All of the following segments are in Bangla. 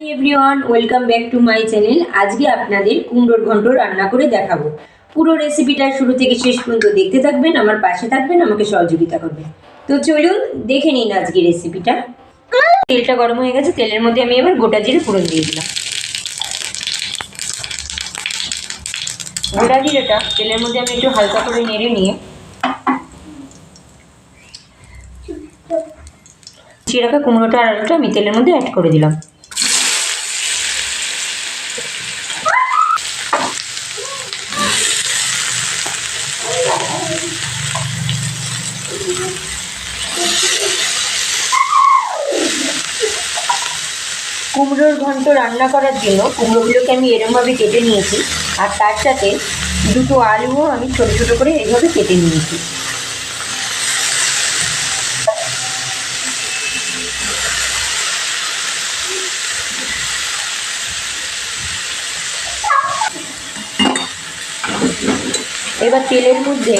Everyone, welcome back to my channel. আজকে আপনাদের কুমড়োর ঘন্ট রান্না করে দেখাবো। পুরো রেসিপিটা শুরু থেকে শেষ পর্যন্ত দেখতে থাকবেন, আমার পাশে থাকবেন, আমাকে সহযোগিতা করবেন। তো চলুন, দেখে নিন আজকে রেসিপিটা। তেলটা গরম হয়ে গেছে, তেলের মধ্যে আমি এবার গোটা জিরে ফোড়ন দিয়ে দিলাম। গোটা জিরেটা তেলের মধ্যে আমি একটু হালকা করে নেড়ে নিয়ে রাখা কুমড়োটা আর আলুটা আমি তেলের মধ্যে অ্যাড করে দিলাম। কুমড়োর ঘন্ট রান্না করার জন্য কুমড়োগুলোকে আমি এরমভাবে কেটে নিয়েছি আর তার সাথে দুটো আলুও আমি ছোটো ছোটো করে এইভাবে কেটে নিয়েছি। এবার তেলের মধ্যে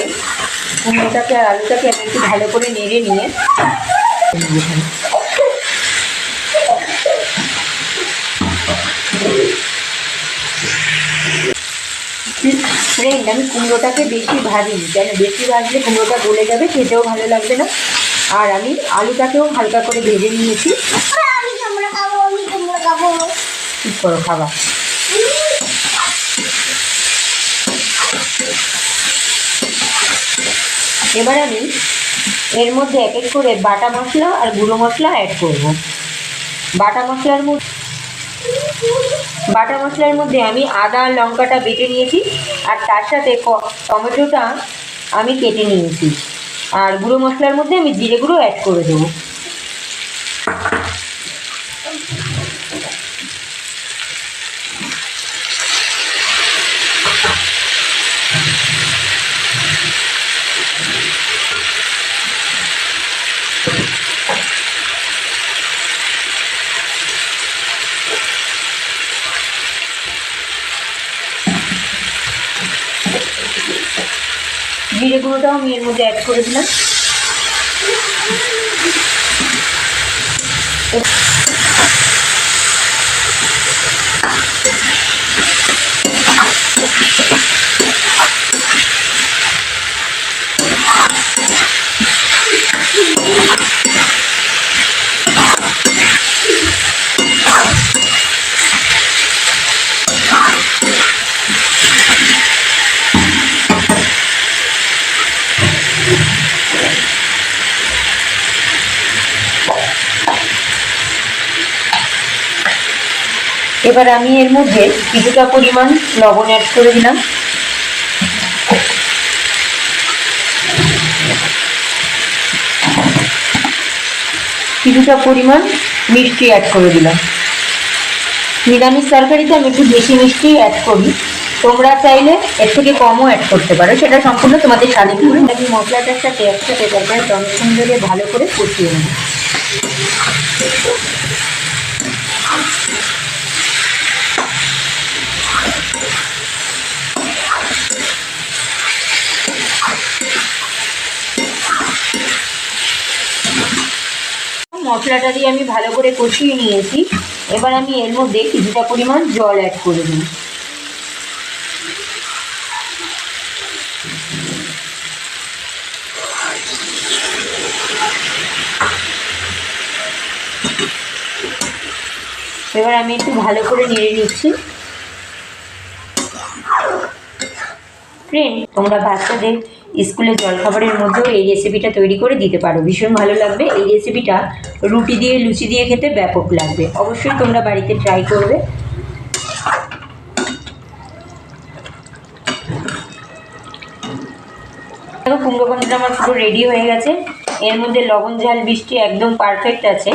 কুমড়োটাকে আর আলুটাকে আমি একটু ভালো করে নেড়ে নিয়ে। ফ্রেন্ড আমি কুমড়োটাকে বেশি ভাজিনি কেন বেশি ভাজলে কুমড়োটা গলে যাবে খেতেও ভালো লাগবে না। আর আমি আলুটাকেও হালকা করে ভেজে নিয়েছি। ঠিক করো খাবার এবার আমি এর মধ্যে এক এক করে বাটা মশলা আর গুঁড়ো মশলা অ্যাড করব। বাটা মশলার মধ্যে বাটা মশলার মধ্যে আমি আদা আর লঙ্কাটা বেটে নিয়েছি আর তার সাথে টমেটোটা আমি কেটে নিয়েছি। আর গুঁড়ো মশলার মধ্যে আমি জিরে গুঁড়ো অ্যাড করে দেবো। জিরে গুঁড়োটাও আমি এর মধ্যে অ্যাড করে দিলাম। এবার আমি এর মধ্যে কিছুটা পরিমাণ লবণ অ্যাড করে দিলাম। কিছুটা পরিমাণ মিষ্টি অ্যাড করে দিলাম। নিরামিষ তরকারিতে আমি একটু বেশি মিষ্টি অ্যাড করি। তোমরা চাইলে এর থেকে কমও অ্যাড করতে পারো। সেটা সম্পূর্ণ তোমাদের স্বাদে পুরো আমি মশলাটার সাথে একসাথে তারপরে টমেটো সুন্দরে ভালো করে কষিয়ে নেব। মশলাটা দিয়ে আমি ভালো করে কষিয়ে নিয়েছি। এবার আমি এর মধ্যে কিছুটা পরিমাণ জল অ্যাড করে দিই এবার আমি একটু ভালো করে নেড়ে নিচ্ছি। ফ্রেন্ড তোমরা বাচ্চাদের স্কুলে জলখাবারের মধ্যেও এই রেসিপিটা তৈরি করে দিতে পারো। ভীষণ ভালো লাগবে। এই রেসিপিটা রুটি দিয়ে, লুচি দিয়ে খেতে ব্যাপক লাগবে। অবশ্যই তোমরা বাড়িতে ট্রাই করবে। কুমড়ো আমার পুরো রেডি হয়ে গেছে। এর মধ্যে লবণ, ঝাল বৃষ্টি একদম পারফেক্ট আছে।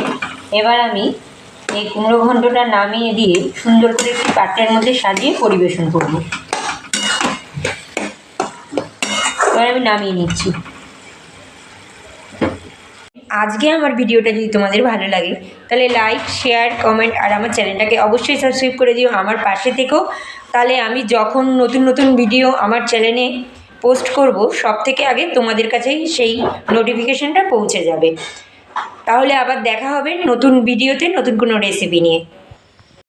এবার আমি এই কুমড়ো ঘন্টটা নামিয়ে দিয়ে সুন্দর করে একটি পাত্রের মধ্যে সাজিয়ে পরিবেশন করব। এবার আমি নামিয়ে নিচ্ছি। আজকে আমার ভিডিওটা যদি তোমাদের ভালো লাগে, তাহলে লাইক শেয়ার কমেন্ট আর আমার চ্যানেলটাকে অবশ্যই সাবস্ক্রাইব করে দিও আমার পাশে থেকেও। তাহলে আমি যখন নতুন নতুন ভিডিও আমার চ্যানেলে পোস্ট করব, সব থেকে আগে তোমাদের কাছেই সেই নোটিফিকেশনটা পৌঁছে যাবে। তাহলে আবার দেখা হবে নতুন ভিডিওতে নতুন কোনো রেসিপি নিয়ে।